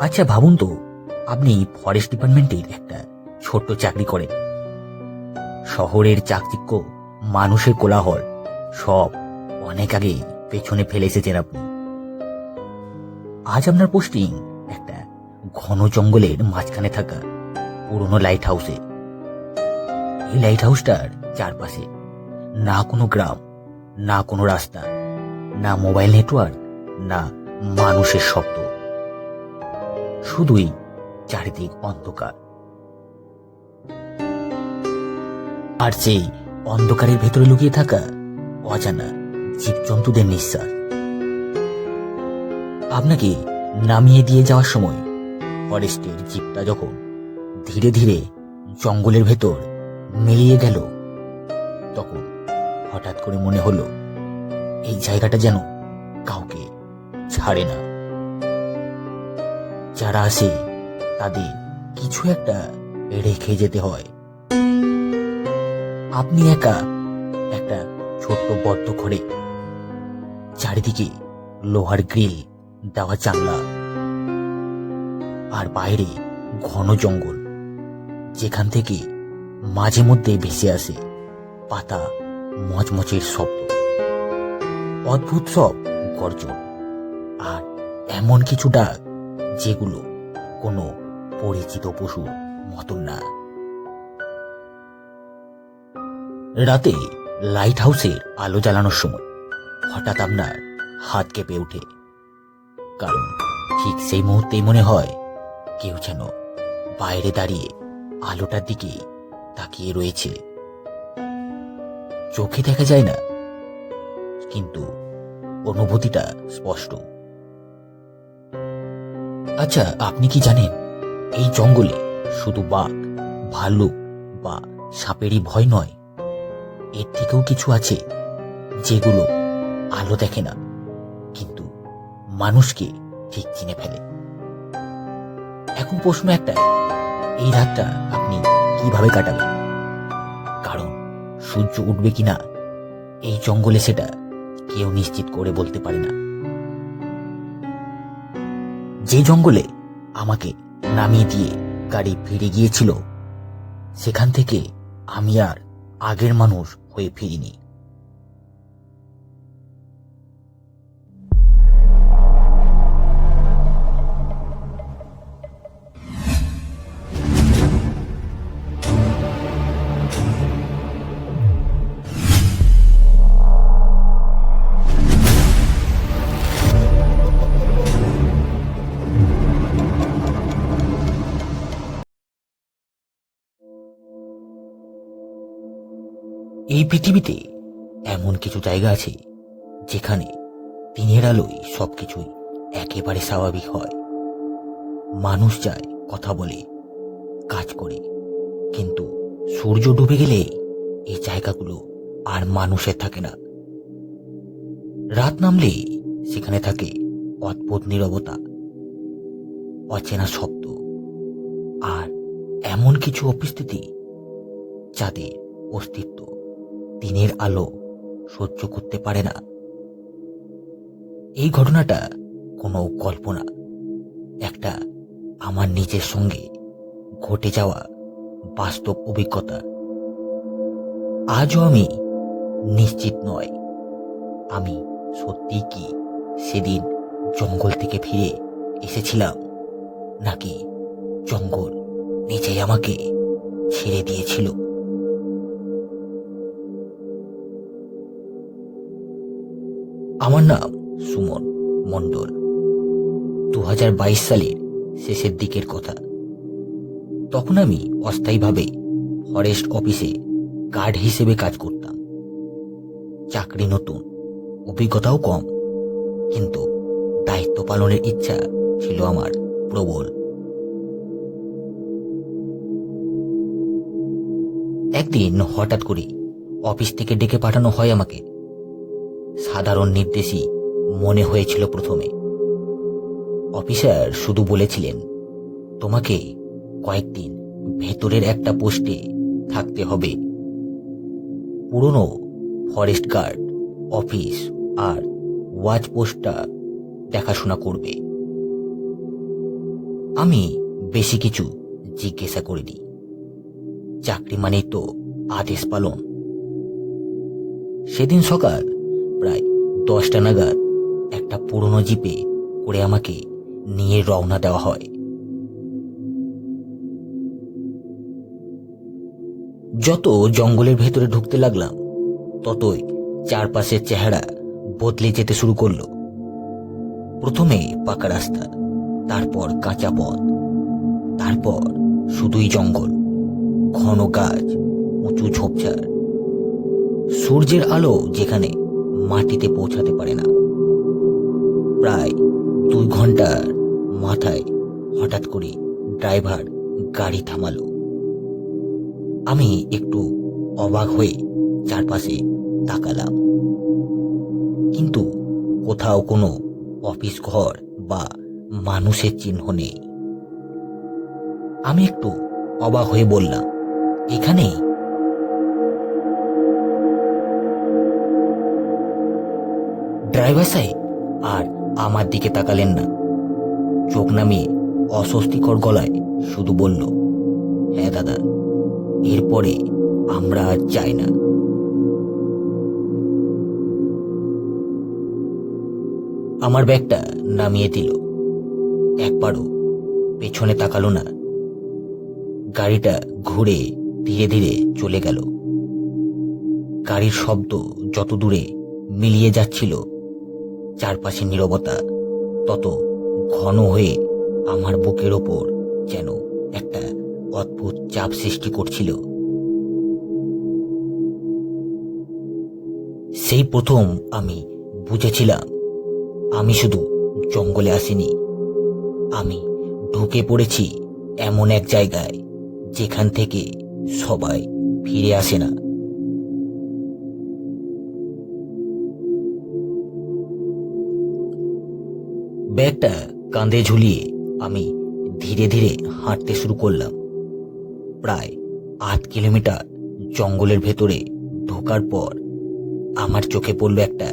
আচ্ছা ভাবুন তো, আপনি ফরেস্ট ডিপার্টমেন্টের একটা ছোট্ট চাকরি করেন। শহরের চাকচিক্য, মানুষের কোলাহল, সব অনেক আগে পেছনে ফেলে এসেছেন আপনি। আজ আপনার পোস্টিং একটা ঘন জঙ্গলের মাঝখানে থাকা পুরনো লাইট হাউসে এই লাইট হাউসটার চারপাশে না কোনো গ্রাম, না কোনো রাস্তা, না মোবাইল নেটওয়ার্ক না মানুষের শব্দ। শুধুই চারিদিক অন্ধকার। আর সেই অন্ধকারের ভেতরে লুকিয়ে থাকা অজানা জীবজন্তুদের নিঃশ্বাস। আপনাকে নামিয়ে দিয়ে যাওয়ার সময় ফরেস্টের জিপটা যখন ধীরে ধীরে জঙ্গলের ভেতর মিলিয়ে গেল, তখন হঠাৎ করে মনে হলো, এই জায়গাটা যেন কাউকে ছাড়ে না। যারা আসে, তাদের কিছু একটা রেখে যেতে হয়। আপনি একা একটা ছোট্ট বদ্ধ ঘরে, চারিদিকে লোহার গ্রিল, দেওয়া জানলা আর বাইরে ঘন জঙ্গল, যেখান থেকে মাঝে মধ্যে ভেসে আসে পাতা মচমচের শব্দ। অদ্ভুত সব গর্জন আর এমন কিছু ডাক যেগুলো কোনো পরিচিত পশুর মতন না। রাতে লাইট হাউসের আলো জ্বালানোর সময় হঠাৎ আপনার হাত কেঁপে ওঠে। কারণ ঠিক সেই মুহূর্তেই মনে হয় কেউ যেন বাইরে দাঁড়িয়ে আলোটার দিকে তাকিয়ে রয়েছে। চোখে দেখা যায় না, কিন্তু অনুভূতিটা স্পষ্ট। আচ্ছা আপনি কি জানেন, এই জঙ্গলে শুধু বাঘ ভাল্লুক বা সাপেরই ভয় নয়, এর থেকেও কিছু আছে যেগুলো আলো দেখে না, কিন্তু মানুষকে ঠিক চিনে ফেলে। এখন প্রশ্ন একটাই, এই রাতটা আপনি কীভাবে কাটাবেন? কারণ সূর্য উঠবে কিনা, এই জঙ্গলে সেটা কেউ নিশ্চিত করে বলতে পারে না। যে জঙ্গলে আমাকে নামিয়ে দিয়ে গাড়ি ফিরে গিয়েছিল, সেখান থেকে আমি আর আগের মানুষ হয়ে ফিরিনি। এই পৃথিবীতে এমন কিছু জায়গা আছে যেখানে দিনের আলোয় সবকিছুই একেবারে স্বাভাবিক হয়। মানুষ যায় কথা বলে, কাজ করে, কিন্তু সূর্য ডুবে গেলে এই জায়গাগুলো আর মানুষের থাকে না। রাত নামলে সেখানে থাকে অদ্ভুত নীরবতা, অচেনা শব্দ আর এমন কিছু উপস্থিতি যাদের অস্তিত্ব দিনের আলো সহ্য করতে পারে না। এই ঘটনাটা কোনো কল্পনা, একটা আমার নিজের সঙ্গে ঘটে যাওয়া বাস্তব অভিজ্ঞতা। আজও আমি নিশ্চিত নয়, আমি সত্যি কি সেদিন জঙ্গল থেকে ফিরে এসেছিলাম, নাকি জঙ্গল নিজেই আমাকে ছেড়ে দিয়েছিল। আমার নাম সুমন মণ্ডল। দু হাজার বাইশ সালের শেষের দিকের কথা। তখন আমি অস্থায়ীভাবে ফরেস্ট অফিসে গার্ড হিসেবে কাজ করতাম। চাকরি নতুন, অভিজ্ঞতাও কম, কিন্তু দায়িত্ব পালনের ইচ্ছা ছিল আমার প্রবল। একদিন হঠাৎ করে অফিস থেকে ডেকে পাঠানো হয় আমাকে। সাধারণ নির্দেশই মনে হয়েছিল প্রথমে। অফিসার শুধু বলেছিলেন, তোমাকে কয়েকদিন ভেতরের একটা পোস্টে থাকতে হবে। পুরনো ফরেস্ট গার্ড, অফিস আর ওয়াচ পোস্টটা দেখাশোনা করবে। আমি বেশি কিছু জিজ্ঞাসা করিনি। চাকরি মানেই তো আদেশ পালন। সেদিন সকাল প্রায় দশটা নাগাদ একটা পুরনো জিপে করে আমাকে নিয়ে রওনা দেওয়া হয়। যত জঙ্গলের ভেতরে ঢুকতে লাগলাম, ততই চারপাশের চেহারা বদলে যেতে শুরু করল। প্রথমে পাকা রাস্তা, তারপর কাঁচা পথ, তারপর শুধুই জঙ্গল, ঘন গাছ, উঁচু ঝোপঝাড়। সূর্যের আলো যেখানে মাটিতে পৌঁছাতে পারে না। প্রায় দুই ঘণ্টার মাথায় হঠাৎ করে ড্রাইভার গাড়ি থামালো। আমি একটু অবাক হয়ে চারপাশে তাকালাম। কিন্তু কোথাও কোনো অফিস ঘর বা মানুষের চিহ্ন নেই। আমি একটু অবাক হয়ে বললাম, এখানেই ড্রাইভার সাহেব আর আমার দিকে তাকালেন না। চোখ নামিয়ে অস্বস্তিকর গলায় শুধু বলল হ্যাঁ দাদা, এরপরে আমরা আর চাই না। আমার ব্যাগটা নামিয়ে দিল। একবারও পেছনে তাকালো না। গাড়িটা ঘুরে ধীরে ধীরে চলে গেল। গাড়ির শব্দ যত দূরে মিলিয়ে যাচ্ছিল চারপাশে নীরবতা, তত ঘন হয়ে আমার বুকের ওপর যেন একটা অদ্ভুত চাপ সৃষ্টি করছিল। সেই প্রথম আমি বুঝেছিলাম, আমি শুধু জঙ্গলে আসিনি। আমি ঢুকে পড়েছি এমন এক জায়গায় যেখান থেকে সবাই ফিরে আসে না। ব্যাগটা কাঁধে ঝুলিয়ে আমি ধীরে ধীরে হাঁটতে শুরু করলাম। প্রায় আট কিলোমিটার জঙ্গলের ভেতরে ঢোকার পর আমার চোখে পড়ল একটা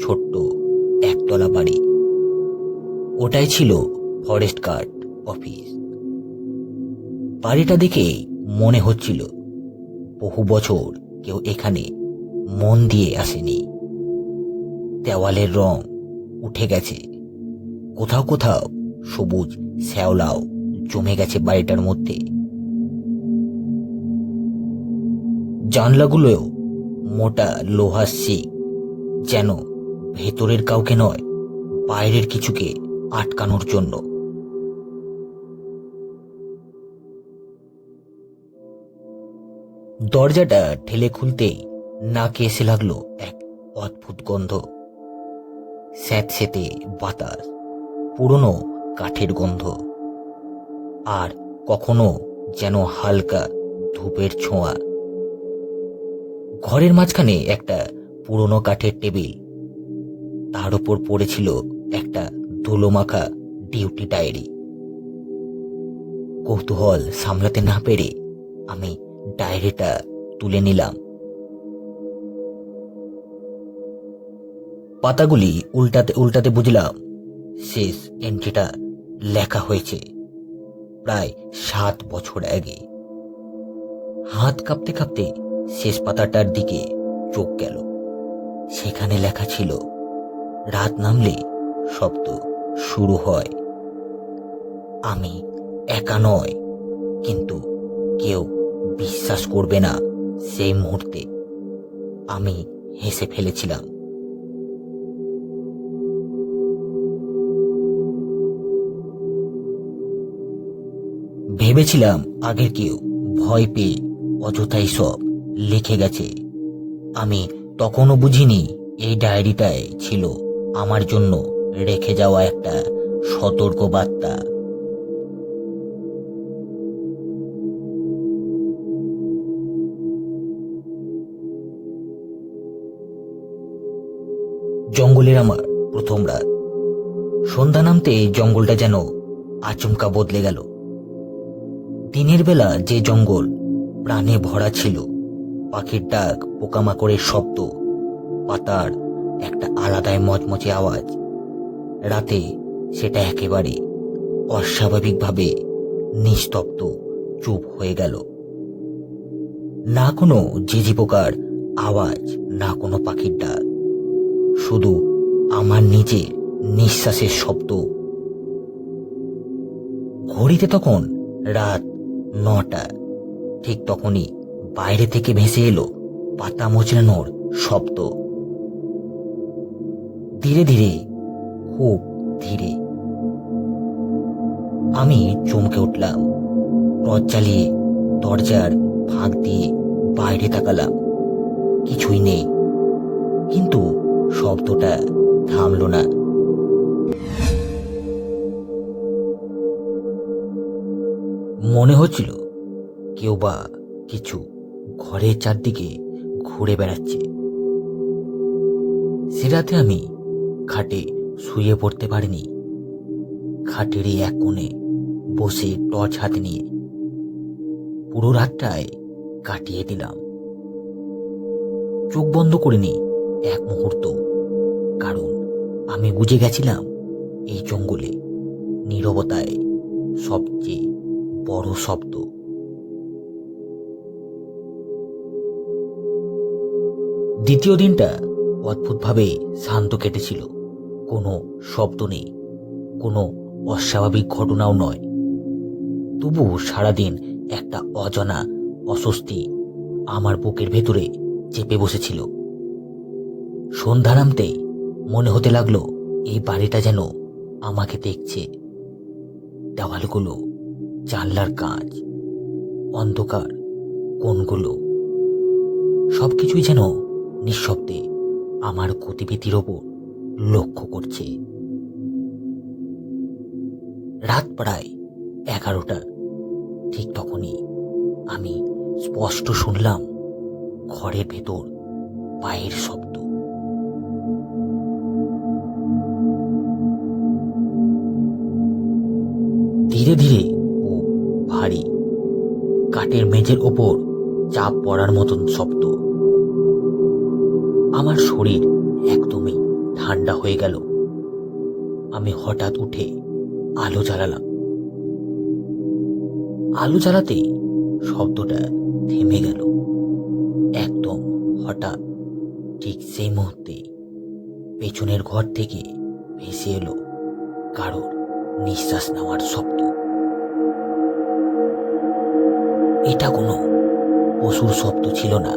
ছোট্ট একতলা বাড়ি। ওটাই ছিল ফরেস্ট গার্ড অফিস। বাড়িটা দেখে মনে হচ্ছিল বহু বছর কেউ এখানে মন দিয়ে আসেনি। দেওয়ালের রং উঠে গেছে। কোথাও কোথাও সবুজ শ্যাওলাও জমে গেছে বাড়িটার মধ্যে। জানলাগুলোও মোটা লোহার শিক, যেন ভেতরের কাউকে নয়, বাইরের কিছুকে আটকানোর জন্য। দরজাটা ঠেলে খুলতেই নাকে এসে লাগল এক অদ্ভুত গন্ধ। স্যাঁতস্যাঁতে বাতাস। পুরনো কাঠের গন্ধ। আর কখনো যেন হালকা ধূপের ছোঁয়া। ঘরের মাঝখানে একটা পুরনো কাঠের টেবিল। তার উপর পড়েছিল একটা ধুলোমাখা ডিউটি ডায়েরি। কৌতূহল সামলাতে না পেরে আমি ডায়েরিটা তুলে নিলাম। পাতাগুলি উল্টাতে উল্টাতে বুঝলাম শেষ এন্ট্রিটা লেখা হয়েছে প্রায় সাত বছর আগে। হাত কাঁপতে কাঁপতে শেষ পাতাটার দিকে চোখ গেল। সেখানে লেখা ছিল, রাত নামলে শব্দ শুরু হয়। আমি একা নয়, কিন্তু কেউ বিশ্বাস করবে না সেই মুহূর্তে। আমি হেসে ফেলেছিলাম। ভেবেছিলাম আগের কেউ ভয় পেয়ে অযথাই সব লিখে গেছে। আমি তখনও বুঝিনি এই ডায়েরিটায় ছিল আমার জন্য রেখে যাওয়া একটা সতর্ক বার্তা। জঙ্গলের আমার প্রথম রাত। সন্ধ্যা নামতে জঙ্গলটা যেন আচমকা বদলে গেল। দিনের বেলা যে জঙ্গল প্রাণে ভরা ছিল, পাখির ডাক, পোকামাকড়ের শব্দ, পাতার একটা আলাদাই মচমচে আওয়াজ, রাতে সেটা একেবারে অস্বাভাবিকভাবে নিস্তব্ধ চুপ হয়ে গেল। না কোনো ঝিঝি পোকার আওয়াজ, না কোনো পাখির ডাক, শুধু আমার নিজের নিঃশ্বাসের শব্দ। ঘড়িতে তখন রাত নটা। ঠিক তখনই বাইরে থেকে ভেসে এলো পাতা মোচড়ানোর শব্দ। ধীরে ধীরে, খুব ধীরে। আমি চমকে উঠলাম টর্চ চালিয়ে দরজার ফাঁক দিয়ে বাইরে তাকালাম। কিছুই নেই, কিন্তু শব্দটা থামলো না। মনে হচ্ছিল কেউ বা কিছু ঘরের চারদিকে ঘুরে বেড়াচ্ছে। সে রাতে আমি খাটে শুয়ে পড়তে পারিনি। খাটেরই এক কোণে বসে টর্চ হাতে নিয়ে পুরো রাতটায় কাটিয়ে দিলাম। চোখ বন্ধ করিনি এক মুহূর্ত, কারণ আমি বুঝে গেছিলাম এই জঙ্গলে নীরবতায় সবচেয়ে বড় শব্দ। দ্বিতীয় দিনটা অদ্ভুতভাবে শান্ত কেটেছিল। কোনো শব্দ নেই, কোনো অস্বাভাবিক ঘটনাও নয়। তবু সারাদিন একটা অজানা অস্বস্তি আমার বুকের ভেতরে চেপে বসেছিল। সন্ধ্যা নামতে মনে হতে লাগল, এই বাড়িটা যেন আমাকে দেখছে। দেওয়ালগুলো জানলার কাঁচ, অন্ধকার কোনগুলো সবকিছুই যেন নিঃশব্দে আমার গতিবিধির ওপর লক্ষ্য করছে। রাত প্রায় এগারোটা ঠিক তখনই আমি স্পষ্ট শুনলাম ঘরের ভেতর পায়ের শব্দ। ধীরে ধীরে ভারী। কাঠের মেঝের ওপর চাপ পড়ার মতন শব্দ। আমার শরীর একদমই ঠান্ডা হয়ে গেল। আমি হঠাৎ উঠে আলো জ্বালালাম। আলো জ্বালাতে শব্দটা থেমে গেল। একদম হঠাৎ ঠিক সেই মুহূর্তে পেছনের ঘর থেকে ভেসে এলো কারোর নিঃশ্বাস নেওয়ার শব্দ। এটা কোনো পশুর শব্দ ছিল না।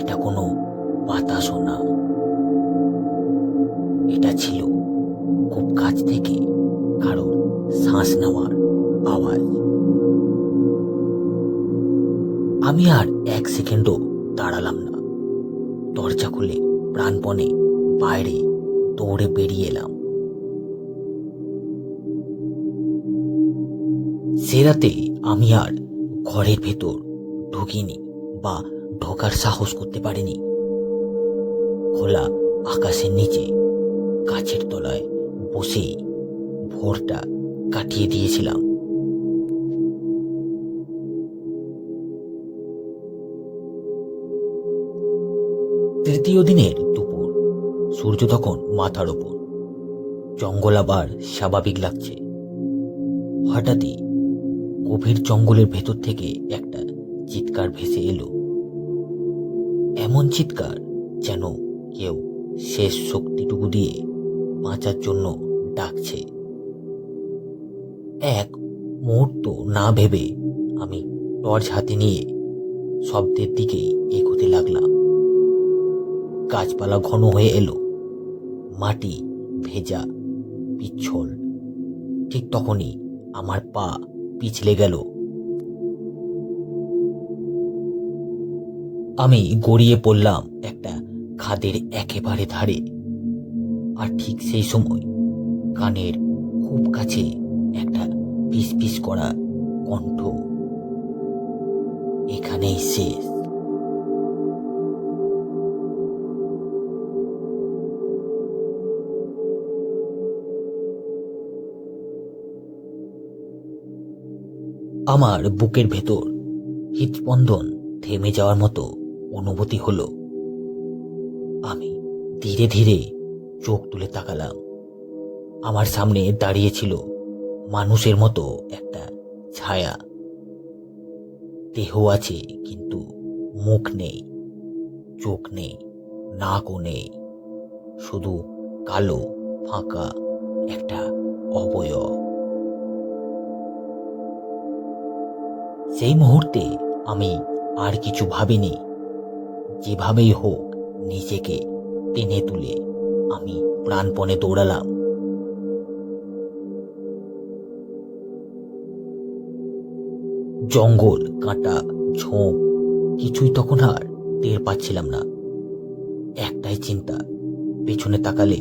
এটা কোনো বাতাসও না। এটা ছিল খুব কাছ থেকে কারোর শ্বাস নেওয়ার আওয়াজ। আমি আর এক সেকেন্ডও দাঁড়ালাম না। দরজা খুলে প্রাণপণে বাইরে দৌড়ে বেরিয়ে এলাম। সে রাতে আমি আর ঘরের ভেতর ঢুকিনি বা ঢোকার সাহস করতে পারিনি। খোলা আকাশের নিচে গাছের তলায় বসে ভোরটা কাটিয়ে দিয়েছিলাম। তৃতীয় দিনের দুপুর, সূর্য তখন মাথার ওপর। জঙ্গল আবার স্বাভাবিক লাগছে। হঠাৎই গভীর জঙ্গলের ভেতর থেকে একটা চিৎকার ভেসে এলো। এমন চিৎকার যেন কেউ শেষ শক্তিটুকু দিয়ে বাঁচার জন্য ডাকছে। এক মুহূর্ত না ভেবে আমি টর্চ হাতে নিয়ে শব্দের দিকে এগোতে লাগলাম। গাছপালা ঘন হয়ে এলো। মাটি ভেজা, পিচ্ছল। ঠিক তখনই আমার পা পিছলে গেল। আমি গড়িয়ে পড়লাম একটা খাদের একেবারে ধারে। আর ঠিক সেই সময় কানের খুব কাছে একটা পিস পিস করা কণ্ঠ। এখানেই শেষ। আমার বুকের ভেতর। হৃদস্পন্দন থেমে যাওয়ার মতো অনুভূতি হলো। আমি ধীরে ধীরে চোখ তুলে তাকালাম। আমার সামনে দাঁড়িয়ে ছিল মানুষের মতো একটা ছায়া। দেহ আছে কিন্তু মুখ নেই, চোখ নেই, নাকও নেই, শুধু কালো ফাঁকা একটা অবয়ব। সেই মুহূর্তে আমি আর কিছু ভাবিনি। যেভাবেই হোক, নিজেকে টেনে তুলে আমি প্রাণপণে দৌড়ালাম। জঙ্গল, কাঁটা ঝোঁক কিছুই তখন আর টের পাচ্ছিলাম না। একটাই চিন্তা, পেছনে তাকালে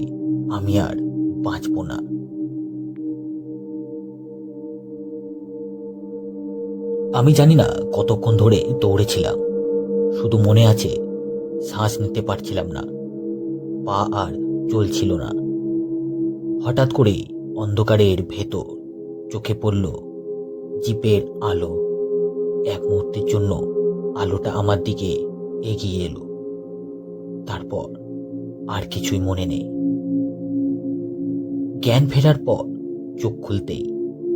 আমি আর বাঁচব না। আমি জানি না কতক্ষণ ধরে দৌড়েছিলাম। শুধু মনে আছে, শ্বাস নিতে পারছিলাম না। পা আর চলছিল না। হঠাৎ করেই অন্ধকারের ভেতর চোখে পড়ল জিপের আলো। এক মুহূর্তের জন্য আলোটা আমার দিকে এগিয়ে এলো। তারপর আর কিছুই মনে নেই। জ্ঞান ফেরার পর চোখ খুলতেই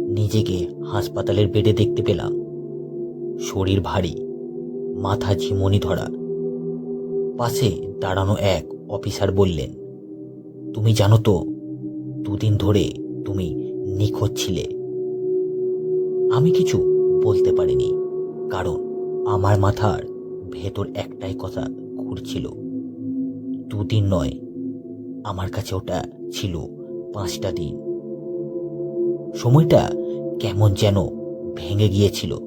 নিজেকে হাসপাতালের বেডে দেখতে পেলাম। শরীর ভারী, মাথা ঝিমনি ধরা পাশে দাঁড়ানো এক অফিসার বললেন, তুমি জানো তো, দুদিন ধরে তুমি নিখোঁজ ছিলে। আমি কিছু বলতে পারিনি, কারণ আমার মাথার ভেতর একটাই কথা ঘুরছিল। দুদিন নয়, আমার কাছে ওটা ছিল পাঁচটা দিন। সময়টা কেমন যেন ভেঙে গিয়েছিল।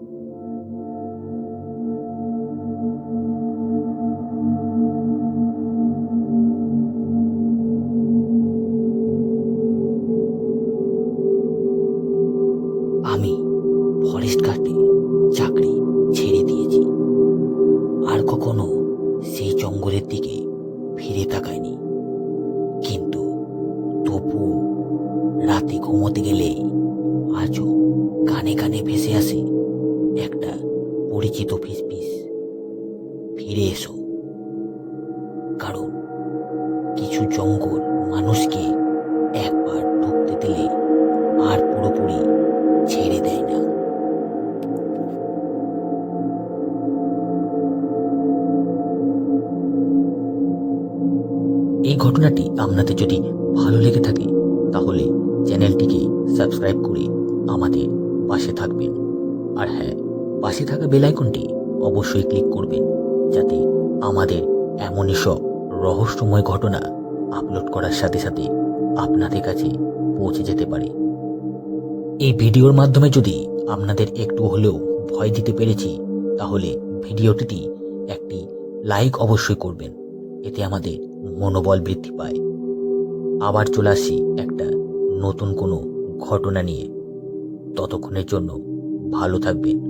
কানে ভেসে আসে একটা পরিচিত ফিসফিস। ফিরে এসো। পাশে থাকা বেল আইকনটি অবশ্যই ক্লিক করবেন, যাতে আমাদের এমনই সব রহস্যময় ঘটনা আপলোড করার সাথে সাথে আপনাদের কাছে পৌঁছে যেতে পারে। এই ভিডিওর মাধ্যমে যদি আপনাদের একটু হলেও ভয় দিতে পেরেছি, তাহলে ভিডিওটিতে একটি লাইক অবশ্যই করবেন, এতে আমাদের মনোবল বৃদ্ধি পায়। আবার চলে আসি একটা নতুন কোনো ঘটনা নিয়ে। ততক্ষণের জন্য ভালো থাকবেন।